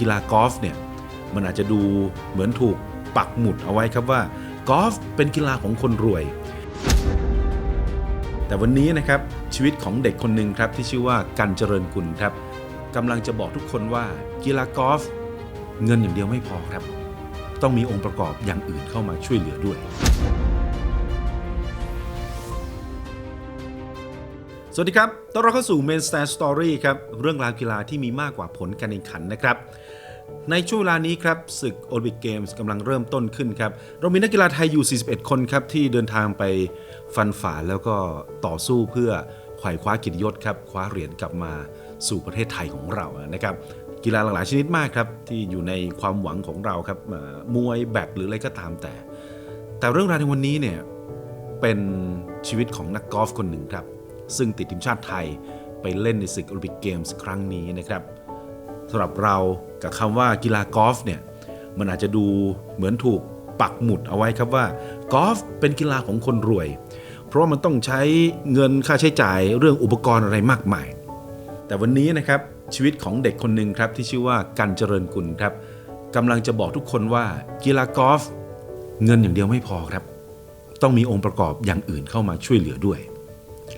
กีฬากอล์ฟเนี่ยมันอาจจะดูเหมือนถูกปักหมุดเอาไว้ครับว่ากอล์ฟเป็นกีฬาของคนรวย แต่วันนี้นะครับชีวิตของเด็กคนหนึ่งครับที่ชื่อว่ากันเจริญกุลครับกำลังจะบอกทุกคนว่ากีฬากอล์ฟเงินอย่างเดียวไม่พอครับ ต้องมีองค์ประกอบอย่างอื่นเข้ามาช่วยเหลือด้วย สวัสดีครับ ต้อนรับเข้าสู่ Main Stand Story ครับ เรื่องราวกีฬาที่มีมากกว่าผลการแข่งขันนะครับ ในช่วงเวลานี้ครับศึกโอลิมปิกเกมส์กำลังเริ่มต้นขึ้นครับ เรามีนักกีฬาไทยอยู่ 41 คนครับ ที่เดินทางไปฟันฝ่าแล้วก็ต่อสู้เพื่อไขว่คว้ากิตยศครับ คว้าเหรียญกลับมาสู่ประเทศไทยของเรานะครับ กีฬาหลากหลายชนิดมากครับ ที่อยู่ในความหวังของเราครับมวยแบดหรืออะไรก็ตามแต่ แต่เรื่องราวในวันนี้เนี่ยเป็นชีวิตของนักกอล์ฟคนหนึ่งครับ ซึ่งติดทีมชาติไทยไปเล่นในศึกโอลิมปิกเกมส์ครั้งนี้นะครับสำหรับเรากับคำว่ากีฬากอล์ฟเนี่ยมันอาจจะดูเหมือนถูกปักหมุดเอาไว้ครับว่ากอล์ฟเป็นกีฬาของคนรวย เพราะมันต้องใช้เงินค่าใช้จ่ายเรื่องอุปกรณ์อะไรมากมาย แต่วันนี้นะครับชีวิตของเด็กคนหนึ่งครับที่ชื่อว่ากันเจริญกุลครับกำลังจะบอกทุกคนว่ากีฬากอล์ฟเงินอย่างเดียวไม่พอครับ ต้องมีองค์ประกอบอย่างอื่นเข้ามาช่วยเหลือด้วย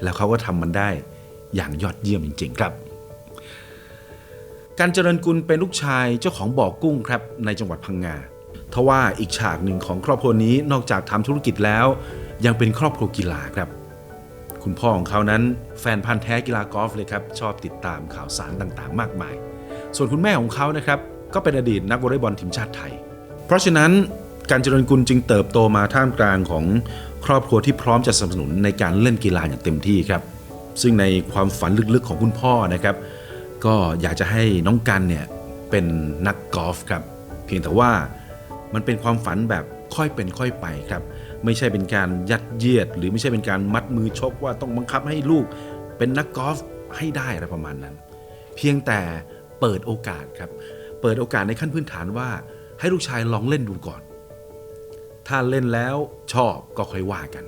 แล้วเขาก็ทำมันได้อย่างยอดเยี่ยมจริง ๆ ครับ การเจริญกุลเป็นลูกชายเจ้าของบ่อกุ้งครับในจังหวัดพังงาทว่าอีกฉากหนึ่งของครอบครัวนี้นอกจากทำธุรกิจแล้ว ยังเป็นครอบครัวกีฬาครับ คุณพ่อของเขานั้นแฟนพันธ์แท้กีฬากอล์ฟเลยครับ ชอบติดตามข่าวสารต่างๆ มากมาย ส่วนคุณแม่ของเขานะครับก็เป็นอดีตนักวอลเลย์บอลทีมชาติไทย เพราะฉะนั้น การเจริญกุลจึงเติบโตมาท่ามกลางของครอบครัวที่พร้อมจะสนับสนุนในการเล่นกีฬาอย่างเต็มที่ครับ ซึ่งในความฝันลึกๆของคุณพ่อนะครับ ก็อยากจะให้น้องกันเนี่ยเป็นนักกอล์ฟครับ เพียงแต่ว่ามันเป็นความฝันแบบค่อยเป็นค่อยไปครับ ไม่ใช่เป็นการยัดเยียด หรือไม่ใช่เป็นการมัดมือชกว่าต้องบังคับให้ลูก เป็นนักกอล์ฟให้ได้อะไรประมาณนั้น เพียงแต่เปิดโอกาสครับ เปิดโอกาสในขั้นพื้นฐานว่าให้ลูกชายลองเล่นดูก่อน ถ้าเล่นแล้วชอบก็ค่อยว่ากัน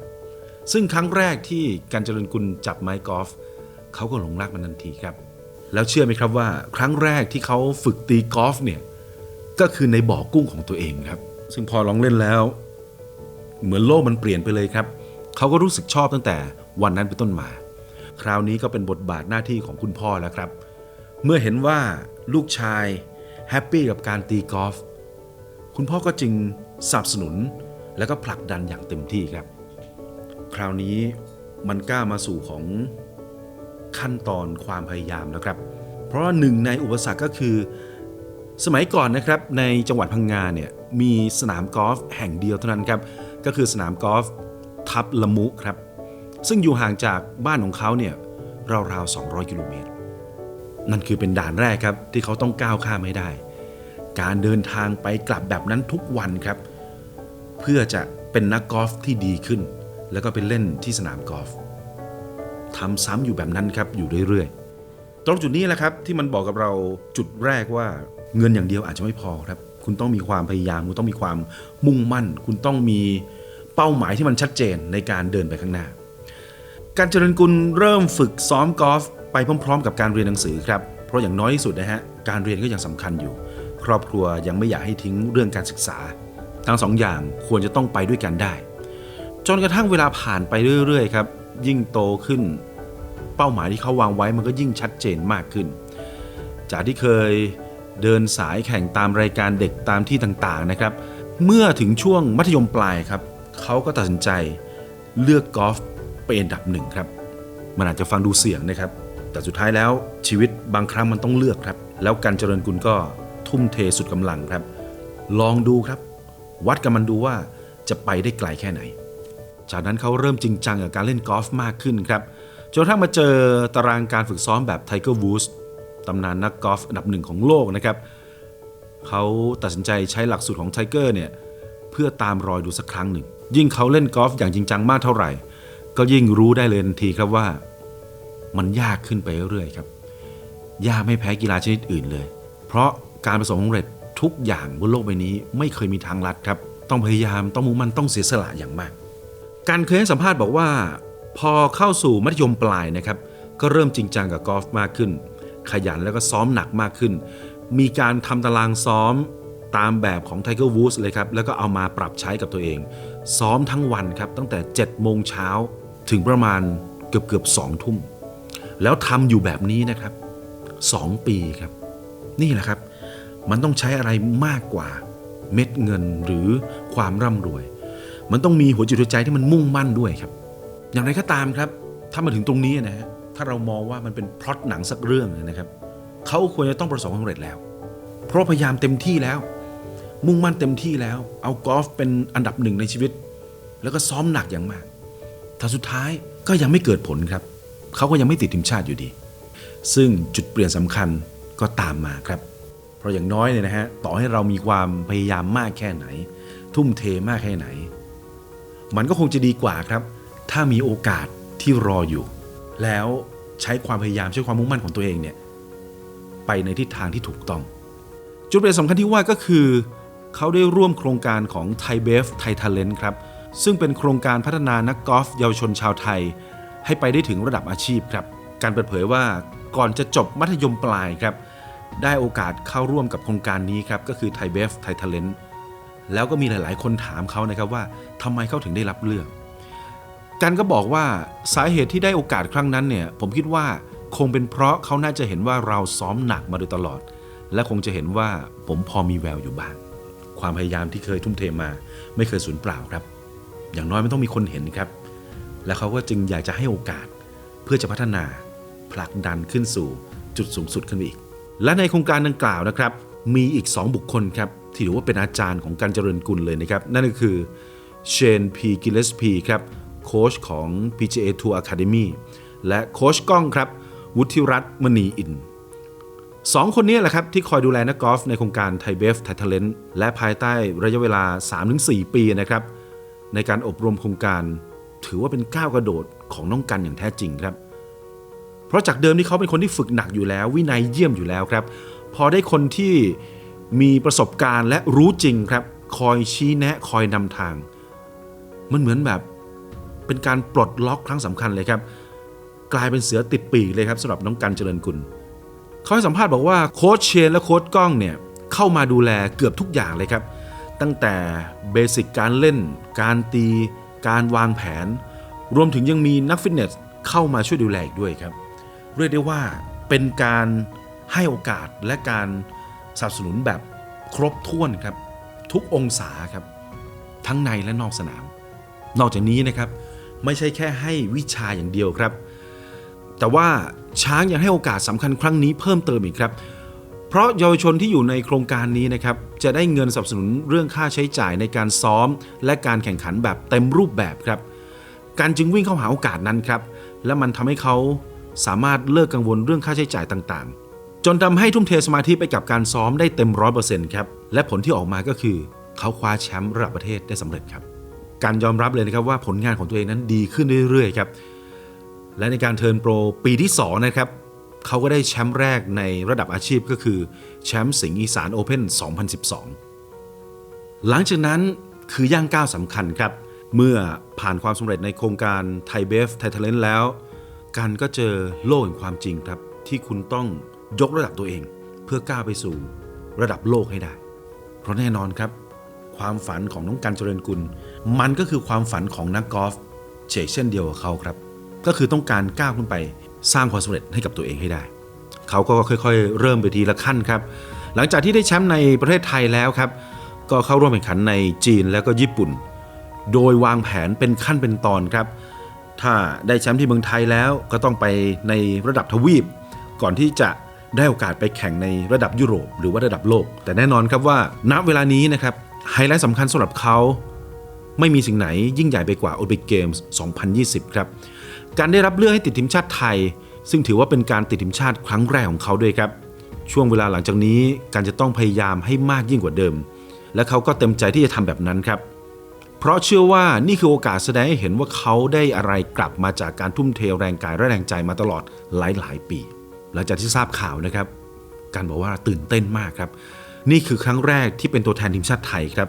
ซึ่งครั้งแรกที่การเจริญกุลจับไม้กอล์ฟเขาก็หลงรักมันทันทีครับ แล้วเชื่อไหมครับว่า ครั้งแรกที่เขาฝึกตีกอล์ฟเนี่ยก็คือในบ่อกุ้งของตัวเองครับ ซึ่งพอลองเล่นแล้ว เหมือนโลกมันเปลี่ยนไปเลยครับ เขาก็รู้สึกชอบตั้งแต่วันนั้นเป็นต้นมา คราวนี้ก็เป็นบทบาทหน้าที่ของคุณพ่อแล้วครับ เมื่อเห็นว่าลูกชายแฮปปี้กับการตีกอล์ฟคุณพ่อก็จึงสนับสนุน แล้วก็ผลักดันอย่างเต็มที่ครับ คราวนี้มันกล้ามาสู่ของขั้นตอนความพยายามแล้วครับ เพราะหนึ่งในอุปสรรคก็คือ สมัยก่อนนะครับในจังหวัดพังงาเนี่ยมีสนามกอล์ฟแห่งเดียวเท่านั้นครับ ก็คือสนามกอล์ฟทับละมุครับ ซึ่งอยู่ห่างจากบ้านของเขาเนี่ยราวๆ 200 กิโลเมตร นั่นคือเป็นด่านแรกครับที่เขาต้องก้าวข้ามให้ได้ การเดินทางไปกลับแบบนั้นทุกวันครับ เพื่อจะเป็นนักกอล์ฟที่ดีขึ้น แล้วก็ไปเล่นที่สนามกอล์ฟทำซ้ำอยู่แบบนั้นครับอยู่เรื่อยๆ ตรงจุดนี้แหละครับที่มันบอกกับเราจุดแรกว่าเงินอย่างเดียวอาจจะไม่พอครับ คุณต้องมีความพยายาม คุณต้องมีความมุ่งมั่น คุณต้องมีเป้าหมายที่มันชัดเจนในการเดินไปข้างหน้า การเจริญกุลเริ่มฝึกซ้อมกอล์ฟไปพร้อม ๆ กับการเรียนหนังสือครับ เพราะอย่างน้อยที่สุดนะฮะการเรียนก็ยังสำคัญอยู่ ครอบครัวยังไม่อยากให้ทิ้งเรื่องการศึกษา ทั้งสองอย่างควรจะต้องไปด้วยกันได้ จนกระทั่งเวลาผ่านไปเรื่อยๆครับ ยิ่งโตขึ้น เป้าหมายที่เขาวางไว้มันก็ยิ่งชัดเจนมากขึ้น จากที่เคยเดินสายแข่งตามรายการเด็กตามที่ต่างๆนะครับ เมื่อถึงช่วงมัธยมปลายครับเขาก็ตัดสินใจเลือกกอล์ฟเป็นอันดับหนึ่งครับ มันอาจจะฟังดูเสี่ยงนะครับ แต่สุดท้ายแล้วชีวิตบางครั้งมันต้องเลือกครับ แล้วการเจริญกุลก็ทุ่มเทสุดกำลังครับ ลองดูครับ วัดกับมันดูว่าจะไปได้ไกลแค่ไหน จากนั้นเขาเริ่มจริงจังกับการเล่นกอล์ฟมากขึ้นครับ จนกระทั่งมาเจอตารางการฝึกซ้อมแบบไทเกอร์วูดส์ตำนานนักกอล์ฟอันดับหนึ่งของโลกนะครับ เขาตัดสินใจใช้หลักสูตรของไทเกอร์เนี่ยเพื่อตามรอยดูสักครั้งหนึ่ง ยิ่งเขาเล่นกอล์ฟอย่างจริงจังมากเท่าไหร่ ก็ยิ่งรู้ได้เลยทันทีครับว่า มันยากขึ้นไปเรื่อยๆครับ ยากไม่แพ้กีฬาชนิดอื่นเลย เพราะการประสบความสำเร็จ ทุกอย่างบนโลกใบนี้ไม่เคยมีทางลัดครับ ต้องพยายามต้องมุ่งมั่นต้องเสียสละอย่างมาก การเคยให้สัมภาษณ์บอกว่า พอเข้าสู่มัธยมปลายนะครับ ก็เริ่มจริงจังกับกอล์ฟมากขึ้น ขยันแล้วก็ซ้อมหนักมากขึ้น มีการทำตารางซ้อมตามแบบของ Tiger Woods เลยครับ แล้วก็เอามาปรับใช้กับตัวเอง ซ้อมทั้งวันครับ ตั้งแต่ 7 โมงเช้าถึงประมาณเกือบเกือบสองทุ่ม แล้วทำอยู่แบบนี้นะครับ 2 ปีครับ นี่แหละครับ มันต้องใช้อะไรมากกว่าเม็ดเงินหรือความร่ำรวย มันต้องมีหัวจิตหัวใจที่มันมุ่งมั่นด้วยครับ อย่างไรก็ตามครับ ถ้ามาถึงตรงนี้นะฮะถ้าเรามองว่ามันเป็นพล็อตหนังสักเรื่องนะครับเขาควรจะต้องประสบความสำเร็จแล้ว เพราะพยายามเต็มที่แล้ว มุ่งมั่นเต็มที่แล้ว เอากอล์ฟเป็นอันดับหนึ่งในชีวิต แล้วก็ซ้อมหนักอย่างมากแต่สุดท้ายก็ยังไม่เกิดผลครับเขาก็ยังไม่ติดทีมชาติอยู่ดี ซึ่งจุดเปลี่ยนสำคัญก็ตามมาครับ ราะอย่างน้อยเนี่ยนะฮะต่อให้เรามีความพยายามมากแค่ไหน ทุ่มเทมากแค่ไหน มันก็คงจะดีกว่าครับ ถ้ามีโอกาสที่รออยู่ แล้วใช้ความพยายามใช้ความมุ่งมั่นของตัวเองเนี่ยไปในทิศทางที่ถูกต้อง จุดเปลี่ยนสำคัญที่ว่าก็คือ เขาได้ร่วมโครงการของไทยเบฟไทยท a เลนครับซึ่งเป็นโครงการพัฒนานักกอล์ฟเยาวชนชาวไทย ให้ไปได้ถึงระดับอาชีพครับ การเปิดเผยว่าก่อนจะจบมัธยมปลายครับ ได้โอกาสเข้าร่วมกับโครงการนี้ครับก็คือไทยเบฟไทยทเลนต์แล้วก็มีหลาย ๆ คนถามเขานะครับว่าทำไมเขาถึงได้รับเลือกกันก็บอกว่าสาเหตุที่ได้โอกาสครั้งนั้นเนี่ยผมคิดว่าคงเป็นเพราะเขาน่าจะเห็นว่าเราซ้อมหนักมาโดยตลอด และคงจะเห็นว่าผมพอมีแววอยู่บ้าง ความพยายามที่เคยทุ่มเทมา ไม่เคยสูญเปล่าครับ อย่างน้อยไมันต้องมีคนเห็นครับ และเขาก็จึงอยากจะให้โอกาส เพื่อจะพัฒนาผลักดันขึ้นสู่จุดสูงสุดขึ้นไปอีก และในโครงการดังกล่าวนะครับ มีอีก 2 บุคคลครับที่ถือว่าเป็นอาจารย์ของการเจริญกุลเลยนะครับ นั่นก็คือเชนพีกิเลสพีครับโค้ชของ PGA Tour Academy และโค้ชก้องครับวุฒิรัตน์มณีอินสองคนนี้แหละครับที่คอยดูแลนักกอล์ฟในโครงการไทเบฟไทยทเลนและภายใต้ระยะเวลา 3-4 ปีนะครับในการอบรมโครงการ ถือว่าเป็นก้าวกระโดดของน้องกันอย่างแท้จริงครับ เพราะจากเดิมที่เขาเป็นคนที่ฝึกหนักอยู่แล้ว วินัยเยี่ยมอยู่แล้วครับ พอได้คนที่มีประสบการณ์และรู้จริงครับ คอยชี้แนะคอยนำทาง มันเหมือนแบบเป็นการปลดล็อกครั้งสำคัญเลยครับ กลายเป็นเสือติดปีกเลยครับสำหรับน้องกันเจริญกุลเขาให้สัมภาษณ์บอกว่าโค้ชเชนและโค้ชก้องเนี่ยเข้ามาดูแลเกือบทุกอย่างเลยครับ ตั้งแต่เบสิกการเล่น การตี การวางแผน รวมถึงยังมีนักฟิตเนสเข้ามาช่วยดูแลอีกด้วยครับ เรียกได้ว่าเป็นการให้โอกาสและการสนับสนุนแบบครบถ้วนครับ ทุกองศาครับ ทั้งในและนอกสนาม นอกจากนี้นะครับ ไม่ใช่แค่ให้วิชาอย่างเดียวครับ แต่ว่าช้างยังให้โอกาสสำคัญครั้งนี้เพิ่มเติมอีกครับ เพราะเยาวชนที่อยู่ในโครงการนี้นะครับ จะได้เงินสนับสนุนเรื่องค่าใช้จ่ายในการซ้อม และการแข่งขันแบบเต็มรูปแบบครับ การจึงวิ่งเข้าหาโอกาสนั้นครับ และมันทำให้เขา สามารถเลิกกังวลเรื่องค่าใช้จ่ายต่างๆ จนทำให้ทุ่มเทสมาธิไปกับการซ้อมได้เต็มร้อยเปอร์เซ็นต์ครับ และผลที่ออกมาก็คือ เขาคว้าแชมป์ระดับประเทศได้สำเร็จครับ การยอมรับเลยนะครับว่าผลงานของตัวเองนั้นดีขึ้นเรื่อยๆครับ และในการเทิร์นโปรปีที่2นะครับเขาก็ได้แชมป์แรกในระดับอาชีพก็คือแชมป์สิงห์อีสานโอเพ่น2012 หลังจากนั้นคือย่างก้าวสำคัญครับ เมื่อผ่านความสำเร็จในโครงการไทยเบฟไทยทเลนแล้ว การก็เจอโลกแห่งความจริงครับ ที่คุณต้องยกระดับตัวเอง เพื่อก้าวไปสู่ระดับโลกให้ได้ เพราะแน่นอนครับ ความฝันของน้องกันเจริญกุล มันก็คือความฝันของนักกอล์ฟเชกเช่นเดียวกับเขาครับ ก็คือต้องการก้าวขึ้นไปสร้างความสำเร็จให้กับตัวเองให้ได้ เขาก็ค่อยๆ เริ่มไปทีละขั้นครับ หลังจากที่ได้แชมป์ในประเทศไทยแล้วครับ ก็เข้าร่วมแข่งขันในจีนแล้วก็ญี่ปุ่น โดยวางแผนเป็นขั้นเป็นตอนครับ ถ้าได้แชมป์ที่เมืองไทยแล้วก็ต้องไปในระดับทวีป ก่อนที่จะได้โอกาสไปแข่งในระดับยุโรป หรือว่าระดับโลก แต่แน่นอนครับว่าณเวลานี้นะครับไฮไลท์สำคัญสำหรับเขาไม่มีสิ่งไหนยิ่งใหญ่ไปกว่าโอลิมปิกเกมส์ 2020 ครับ การได้รับเลือกให้ติดทีมชาติไทย ซึ่งถือว่าเป็นการติดทีมชาติครั้งแรกของเขาด้วยครับ ช่วงเวลาหลังจากนี้การจะต้องพยายามให้มากยิ่งกว่าเดิม และเขาก็เต็มใจที่จะทำแบบนั้นครับ เพราะเชื่อว่านี่คือโอกาสแสดงให้เห็นว่าเขาได้อะไรกลับมาจากการทุ่มเทแรงกายและแรงใจมาตลอดหลาย ๆ ปี หลังจากที่ทราบข่าวนะครับ การบอกว่าตื่นเต้นมากครับ นี่คือครั้งแรกที่เป็นตัวแทนทีมชาติไทยครับ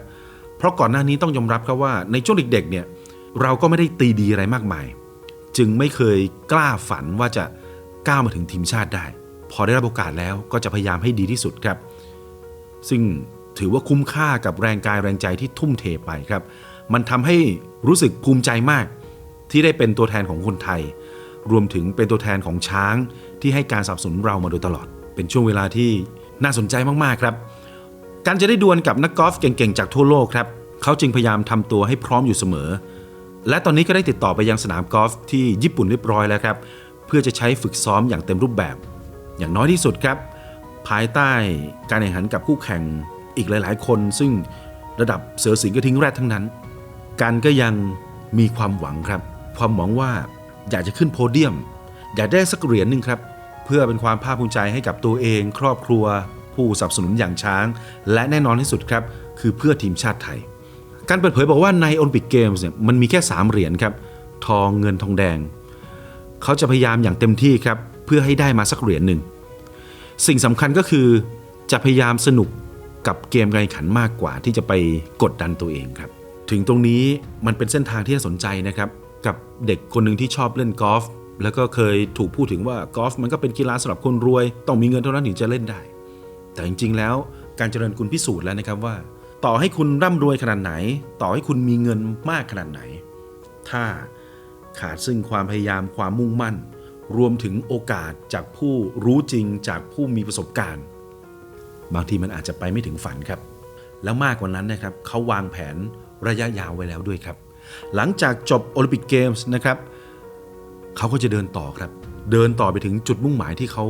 เพราะก่อนหน้านี้ต้องยอมรับครับว่าในช่วงเด็กๆเนี่ยเราก็ไม่ได้ตีดีอะไรมากมาย จึงไม่เคยกล้าฝันว่าจะก้าวมาถึงทีมชาติได้ พอได้รับโอกาสแล้วก็จะพยายามให้ดีที่สุดครับ ซึ่งถือว่าคุ้มค่ากับแรงกายแรงใจที่ทุ่มเทไปครับ มันทำให้รู้สึกภูมิใจมาก ที่ได้เป็นตัวแทนของคนไทย รวมถึงเป็นตัวแทนของช้างที่ให้การสนับสนุนเรามาโดยตลอด เป็นช่วงเวลาที่น่าสนใจมากๆครับ การจะได้ดวลกับนักกอล์ฟเก่งๆจากทั่วโลกครับเขาจึงพยายามทำตัวให้พร้อมอยู่เสมอ และตอนนี้ก็ได้ติดต่อไปยังสนามกอล์ฟที่ญี่ปุ่นเรียบร้อยแล้วครับ เพื่อจะใช้ฝึกซ้อมอย่างเต็มรูปแบบ อย่างน้อยที่สุดครับ ภายใต้การแข่งขันกับคู่แข่งอีกหลาย ๆ คน ซึ่งระดับเสือสิงกระทิงแรดทั้งนั้น กันก็ยังมีความหวังครับ ความหวังว่าอยากจะขึ้นโพเดียม อยากได้สักเหรียญหนึ่งครับ เพื่อเป็นความภาคภูมิใจให้กับตัวเอง ครอบครัว ผู้สนับสนุนอย่างช้าง และแน่นอนที่สุดครับ คือเพื่อทีมชาติไทย การเปิดเผยบอกว่าในโอลิมปิกเกมส์เนี่ยมันมีแค่ 3 เหรียญครับ ทองเงินทองแดง เขาจะพยายามอย่างเต็มที่ครับเพื่อให้ได้มาสักเหรียญหนึ่งสิ่งสำคัญก็คือจะพยายามสนุกกับเกมการแข่งขันมากกว่าที่จะไปกดดันตัวเองครับ ถึงตรงนี้มันเป็นเส้นทางที่น่าสนใจนะครับ กับเด็กคนหนึ่งที่ชอบเล่นกอล์ฟแล้วก็เคยถูกพูดถึงว่ากอล์ฟมันก็เป็นกีฬาสำหรับคนรวย ต้องมีเงินเท่านั้นถึงจะเล่นได้ แต่จริงๆแล้วการเจริญคุณพิสูจน์แล้วนะครับว่า ต่อให้คุณร่ำรวยขนาดไหน ต่อให้คุณมีเงินมากขนาดไหน ถ้าขาดซึ่งความพยายามความมุ่งมั่น รวมถึงโอกาสจากผู้รู้จริงจากผู้มีประสบการณ์ บางทีมันอาจจะไปไม่ถึงฝันครับ แล้วมากกว่านั้นนะครับเขาวางแผน ระยะยาวไว้แล้วด้วยครับ หลังจากจบโอลิมปิกเกมส์นะครับเขาก็จะเดินต่อครับ เดินต่อไปถึงจุดมุ่งหมายที่เขา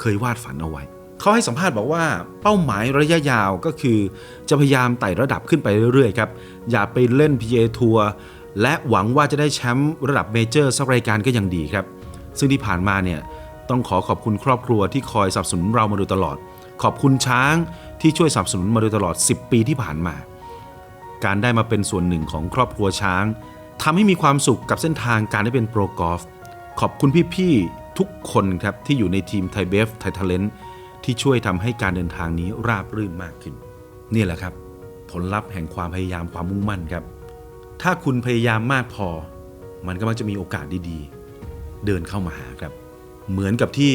เคยวาดฝันเอาไว้ เขาให้สัมภาษณ์บอกว่าเป้าหมายระยะยาวก็คือ จะพยายามไต่ระดับขึ้นไปเรื่อยๆครับอย่าไปเล่น PGA ทัวร์และหวังว่าจะได้แชมป์ระดับเมเจอร์สักรายการก็ยังดีครับ ซึ่งที่ผ่านมาเนี่ยต้องขอขอบคุณครอบครัวที่คอยสนับสนุนเรามาโดยตลอด ขอบคุณช้างที่ช่วยสนับสนุนมาโดยตลอด 10 ปีที่ผ่านมา การได้มาเป็นส่วนหนึ่งของครอบครัวช้างทำให้มีความสุขกับเส้นทางการได้เป็นโปรกอล์ฟขอบคุณพี่ๆทุกคนครับที่อยู่ในทีมไทยเบฟไทยท l เลนที่ช่วยทำให้การเดินทางนี้ราบรื่นมากขึ้น นี่แหละครับ ผลลัพธ์แห่งความพยายามความมุ่งมั่นครับ ถ้าคุณพยายามมากพอ มันก็มักจะมีโอกาสดีๆ เดินเข้ามาหาครับ เหมือนกับที่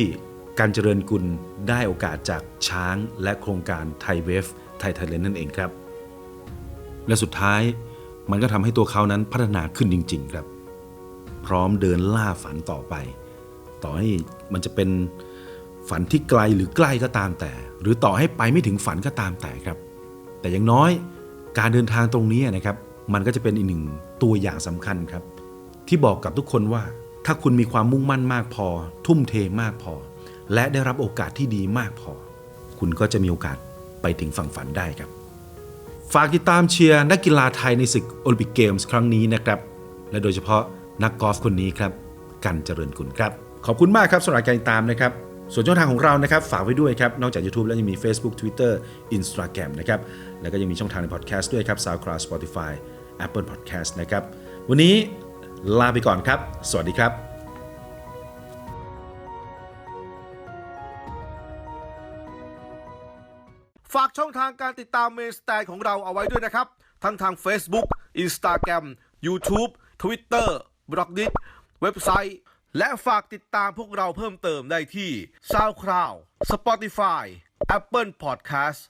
การเจริญกุลได้โอกาสจากช้างและโครงการไทยเวฟไทยไทยเลนนั่นเองครับ และสุดท้ายมันก็ทำให้ตัวเขานั้นพัฒนาขึ้นจริง ๆ ครับ พร้อมเดินล่าฝันต่อไป ต่อให้มันจะเป็นฝันที่ไกลหรือใกล้ก็ตามแต่ หรือต่อให้ไปไม่ถึงฝันก็ตามแต่ครับ แต่อย่างน้อยการเดินทางตรงนี้นะครับ มันก็จะเป็นอีกหนึ่งตัวอย่างสำคัญครับ ที่บอกกับทุกคนว่า ถ้าคุณมีความมุ่งมั่นมากพอ ทุ่มเทมากพอ และได้รับโอกาสที่ดีมากพอ คุณก็จะมีโอกาสไปถึงฝั่งฝันได้ครับ ฝากติดตามเชียร์นักกีฬาไทยในศึกโอลิมปิกเกมส์ครั้งนี้นะครับ และโดยเฉพาะนักกอล์ฟคนนี้ครับ กันเจริญกุลครับ ขอบคุณมากครับสำหรับการติดตามนะครับ ส่วนช่องทางของเรานะครับ ฝากไว้ด้วยครับ นอกจาก YouTube แล้วยังมี Facebook Twitter Instagram นะครับ แล้วก็ยังมีช่องทางในพอดแคสต์ด้วยครับ SoundCloud Spotify Apple Podcast นะครับ วันนี้ลาไปก่อนครับ สวัสดีครับ ฝากช่องทางการติดตามเมนสแตนของเราเอาไว้ด้วยนะครับ ทั้งทาง Facebook Instagram YouTube Twitter b l o g d i t เว็บไซต์ และฝากติดตามพวกเราเพิ่มเติมได้ที่ SoundCloud Spotify Apple Podcast